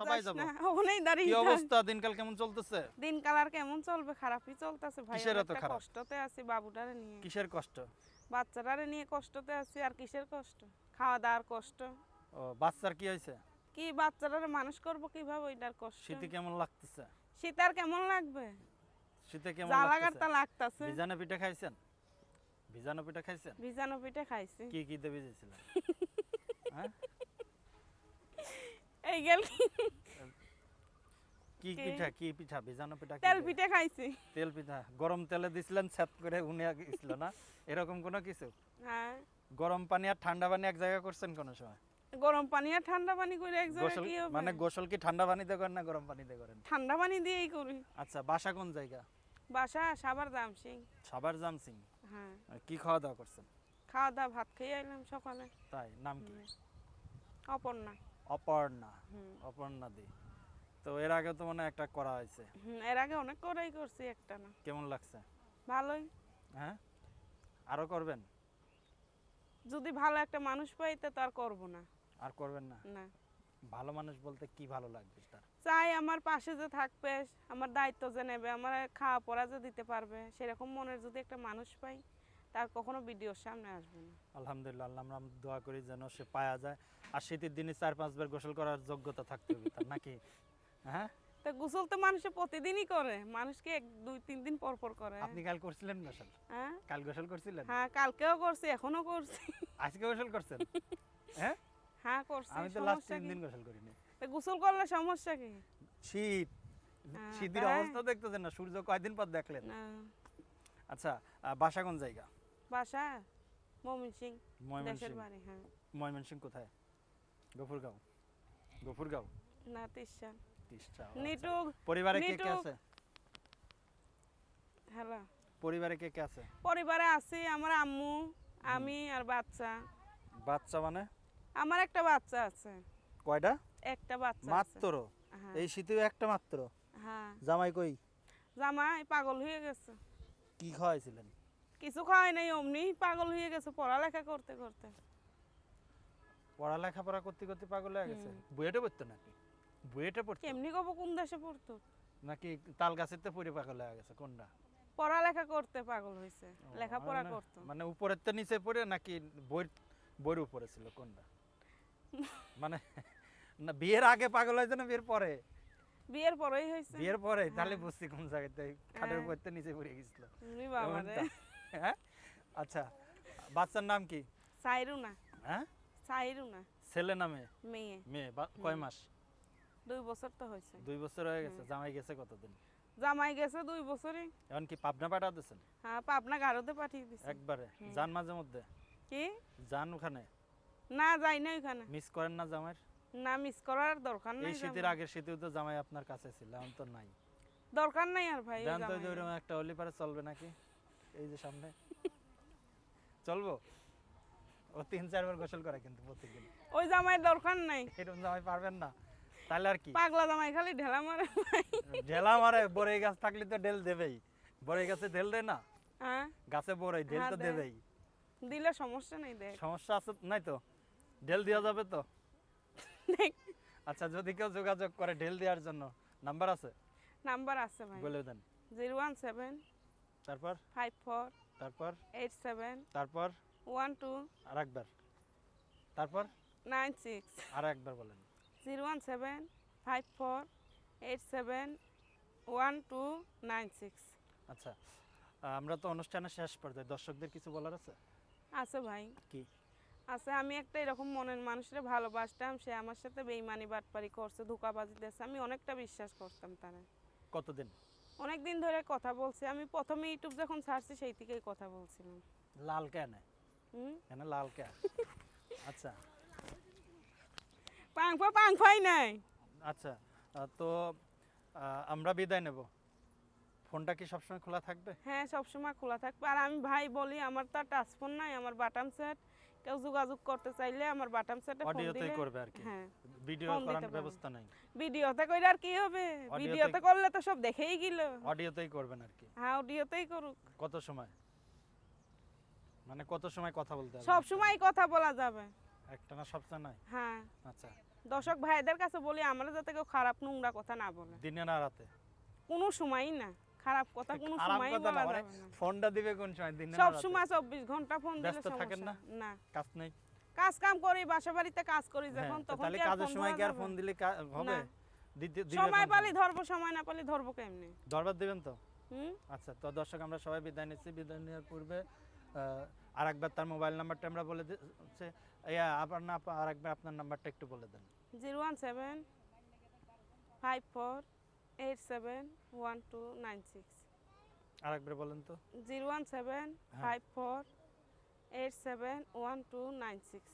সবাই যাব। ওখানেই দাঁড়িয়ে কি অবস্থা? দিনকাল কেমন চলতেছে? দিনকাল আর কেমন চলবে? খারাপই চলতেছে ভাই কিসের এত খারাপ? কষ্টতে আছি বাবুটারে নিয়ে। কিসের কষ্ট? বাচ্চাটারে নিয়ে কষ্টতে আছি আর কিসের কষ্ট? খাওয়া দাওয়ার কষ্ট। ও বাচ্চার কি হয়েছে? কি বাচ্চাটারে মানুষ করব কীভাবে? ওইটার কষ্ট। শীতে কেমন লাগতেছে? শীত আর কেমন লাগবে? শীতে কেমন লাগতেছে? লাগতাছে। ভিজানো পিঠা খাইছেন? ভিজানো পিঠা খাইছেন? ভিজানো পিঠে খাইছি। কি কি দিয়ে ভিজেছিলেন? হ্যাঁ? এই গেল কি? পিঠা কি পিঠা? ভিজানো পিঠা তেল? পিঠে খাইছি। তেল পিঠা। গরম তেলে দিছিলেন করে উনি গেছিল না? এরকম কোনো কিছু? হ্যাঁ। গরম পানি আর ঠান্ডা পানি এক জায়গায় করছেন কোনো সময়? গরম পানি আর ঠান্ডা পানি করে এক জায়গায় কি মানে গোসল কি ঠান্ডা পানিতে করেন না গরম পানিতে করেন? ঠান্ডা পানি দিয়েই করি। আচ্ছা বাসা কোন জায়গা? বাসা সাবার দাম সিং। সাবার জামসিং হ্যাঁ। কি খাওয়া দাওয়া করছেন? খাওয়া দাওয়া ভাত খেয়ে এলাম সকালে। তাই নাম কি? অপর্ণা। অপর্ণা। অপর্ণা দি। তো এর আগে তো মনে একটা করা হয়েছে। এর আগে অনেক করেই করছি একটা না। কেমন লাগছে? ভালোই। হ্যাঁ? আরও করবেন? যদি ভালো একটা মানুষ পাই তো আর করব না। আর করবেন না? না। ভালো মানুষ বলতে কি ভালো লাগবে তার? চাই আমার পাশে যে থাকবে আমার দায়িত্ব যে নেবে আমার খাওয়া পড়া যে দিতে পারবে সেরকম মনের যদি একটা মানুষ পাই তার কখনো ভিডিওর সামনে আসবে না। আলহামদুলিল্লাহ আল্লাহ আমরা দোয়া করি যেন সে পাওয়া যায়। আর শীতের দিনে চার পাঁচবার গোসল করার যোগ্যতা থাকতে হবে তার নাকি? হ্যাঁ? তো গোসল তো মানুষে প্রতিদিনই করে মানুষকে এক দুই তিন দিন পর পর করে। আপনি কাল করছিলেন গোসল? হ্যাঁ? কাল গোসল করছিলেন? হ্যাঁ কালকেও করছি এখনও করছি। আজকে গোসল করছেন? হ্যাঁ? হ্যাঁ করছি আমি তো লাস্ট তিন দিন গোসল করিনি। তো গোসল করলে সমস্যা কি? শীত হ্যাঁ, শীতের অবস্থা দেখতেছেন না সূর্য কয়দিন পর দেখলেন? আচ্ছা বাসা কোন জায়গা? বাসা? দেশের বাড়ি হ্যাঁ। কোথায়? গফুরগাঁও। গফুরগাঁও? না তিস্তা, আচ্ছা। নিটু পরিবারে কে কে আছে? হ্যালো। পরিবারে কে কে আছে? পরিবারে আছি আমার আম্মু আমি আর বাচ্চা। বাচ্চা মানে? আমার একটা বাচ্চা আছে। কয়টা? একটা বাচ্চা মাত্র? হ্যাঁ। এই শীতেও একটা মাত্র? হ্যাঁ। জামাই কই? জামাই পাগল হয়ে গেছে। কি খাওয়াইছিলেন? কিছু খাওয়াই নাই অমনি পাগল হয়ে গেছে পড়ালেখা করতে করতে। পড়ালেখা পড়া করতে করতে পাগল হয়ে গেছে। বুয়েটে পড়তো নাকি? বুয়েটে পড়তো? কেমনি কব কোন দেশে পড়তো? নাকি তাল গাছের তো পড়ে পাগল হয়ে গেছে কোনটা? পড়ালেখা করতে পাগল হয়েছে লেখাপড়া মানে- করতো। মানে উপরের তো নিচে পড়ে নাকি বই বইয়ের উপরে ছিল কোনটা? মানে না বিয়ের আগে পাগল হয়েছে না বিয়ের পরে? বিয়ের পরেই হয়েছে বিয়ের পরে? তাহলে বুঝছি কোন জায়গাতে খাটের হ্যাঁ। উপর তো নিচে পড়ে গেছিল। বাবা? হ্যাঁ? আচ্ছা বাচ্চার নাম কি? চাইরু না হ্যাঁ? চাইরু না ছেলে নামে? মেয়ে। মেয়ে কয় মাস? দুই বছর তো হয়েছে। দুই বছর হয়ে গেছে জামাই গেছে কতদিন? জামাই গেছে দুই বছরই এখন কি পাবনা পাঠা দিচ্ছেন হ্যাঁ পাবনা গারোতে পাঠিয়ে দিছে একবারে? যান মাঝে মধ্যে? কি? যান ওখানে? না যাই না ওখানে। মিস করেন না জামাইয়ের? না মিস করার দরকার নাই এই শীতের। আগের শীতেও তো জামাই আপনার কাছে ছিল এখন তো নাই। দরকার নাই আর ভাই জান তো একটা হলি পারে চলবে নাকি? এই যে সামনে। চলবো? ও তিন চারবার গোসল করে কিন্তু প্রতিদিন। ওই জামাইয়ের দরকার নাই। এরকম জামাই পারবেন না। তাহলে আর কি? পাগলা জামাই খালি ঢেলা মারে ঢেলা মারে বড়ই গাছ থাকলে তো ঢেল দেবেই। বড়ই গাছে ঢেল দেয় না? হ্যাঁ। গাছে বড়ই ঢেল হ্যাঁ, তো দেবেই। দিলে সমস্যা নেই দেখ। সমস্যা আছে নাই তো? ঢেল দেওয়া যাবে তো? আচ্ছা যদি কেউ যোগাযোগ করে ঢেল দেওয়ার জন্য নাম্বার আছে? নাম্বার আছে ভাই। বলে দেন। জিরো ওয়ান সেভেন তারপর? ফাইভ ফোর তারপর? এইট সেভেন তারপর? ওয়ান টু আর একবার। তারপর? নাইন সিক্স আর একবার বলেন। Zero one seven five four eight seven one two nine six আচ্ছা আমরা তো অনুষ্ঠানের শেষ পর্যায়ে। দর্শকদের কিছু বলার আছে? আছে ভাই। কি? আছে আমি একটা এরকম মনের মানুষের ভালোবাসতাম সে আমার সাথে বেইমানি বাটপারি করছে ধোকাবাজি দিয়েছে আমি অনেকটা বিশ্বাস করতাম তারা। কতদিন? অনেক দিন ধরে কথা বলছি। আমি প্রথমে ইউটিউব যখন ছাড়ছি সেই থেকেই কথা বলছিলাম। লাল কেন? হুম? কেন লাল কে? আচ্ছা। পাংফা পাংফাই নাই। আচ্ছা তো আমরা বিদায় নেব। ফোনটা কি সবসময় খোলা থাকবে? হ্যাঁ সবসময় খোলা থাকবে। আর আমি ভাই বলি আমার তো টাচ ফোন নাই আমার বাটাম সেট। কেউ যোগাযোগ করতে চাইলে আমার বাটাম সেটে ফোন দিলে করবে আর কি। হ্যাঁ ভিডিও করার ব্যবস্থা নাই। ভিডিওতে কইলে আর কি হবে? ভিডিওতে করলে তো সব দেখেই গেল। অডিওতেই করবেন আর কি। হ্যাঁ অডিওতেই করুক। কত সময়? মানে কত সময় কথা বলতে হবে? সব সময় কথা বলা যাবে। একটা না সবসময় নয় হ্যাঁ। আচ্ছা। দর্শক ভাইদের কাছে বলি আমরা যাতে কেউ খারাপ নোংরা কথা না বলে। দিনে না রাতে? কোনো সময়ই না। খারাপ কথা কোনো না বলা মানে যাবে না। ফোনটা দিবে কোন সময়? দিনে না সব সময় চব্বিশ ঘণ্টা ফোন দিলে ব্যস্ত থাকেন না? না। কাজ নেই? কাজ কাম করি বাসা বাড়িতে কাজ করি হ্যাঁ, যখন তখন তাহলে কাজের সময় কি আর ফোন দিলে হবে? সময় পালি সময়? ধরবো সময় না পালি ধরবো কেমনি? দরবার দিবেন তো? হুম? আচ্ছা তো দর্শক আমরা সবাই বিদায় নিচ্ছি। বিদায় নেওয়ার পূর্বে আর একবার তার মোবাইল নাম্বারটা আমরা বলে দিচ্ছি ইয়া আপনার না আর একবার আপনার নাম্বারটা একটু বলে দেন। Zero one seven five four eight seven one two nine six আর একবার বলেন তো। Zero one seven. Five four eight seven one two nine six